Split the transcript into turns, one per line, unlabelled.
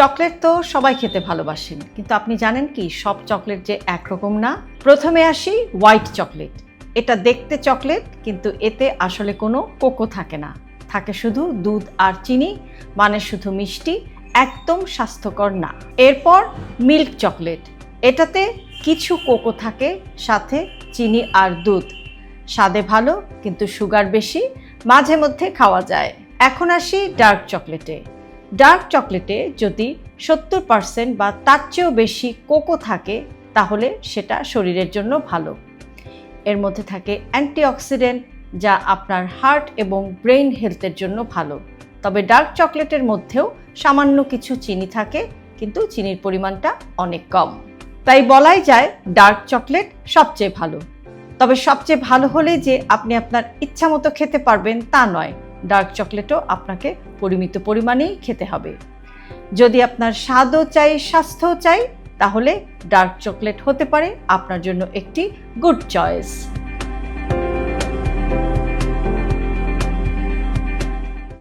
Chocolate তো সবাই খেতে ভালোবাসেন, কিন্তু আপনি জানেন কি, সব চকলেট যে একরকম না? প্রথমে আসি হোয়াইট চকলেট। এটা দেখতে চকলেট, কিন্তু এতে আসলে কোনো কোকো থাকে না। থাকে শুধু দুধ আর চিনি মানে শুধু মিষ্টি, একদম স্বাস্থ্যকর না। এরপর মিল্ক চকলেট। এটাতে কিছু কোকো থাকে, সাথে চিনি আর দুধ। স্বাদে ভালো, কিন্তু সুগার বেশি, মাঝে মধ্যে খাওয়া যায়। এখন আসি ডার্ক চকলেটে। ডার্ক চকলেটে যদি সত্তর পার্সেন্ট বা তার চেয়েও বেশি কোকো থাকে, তাহলে সেটা শরীরের জন্য ভালো। এর মধ্যে থাকে অ্যান্টিঅক্সিডেন্ট, যা আপনার হার্ট এবং ব্রেইন হেলথের জন্য ভালো। তবে ডার্ক চকলেটের মধ্যেও সামান্য কিছু চিনি থাকে, কিন্তু চিনির পরিমাণটা অনেক কম। তাই বলাই যায় ডার্ক চকলেট সবচেয়ে ভালো। তবে সবচেয়ে ভালো হলে যে আপনি আপনার ইচ্ছা মতো খেতে পারবেন তা নয়। ডার্ক চকলেটও আপনাকে পরিমিত পরিমাণেই খেতে হবে। যদি আপনার স্বাদও চাই, স্বাস্থ্যও চাই, তাহলে ডার্ক চকলেট হতে পারে আপনার জন্য একটি গুড চয়েস।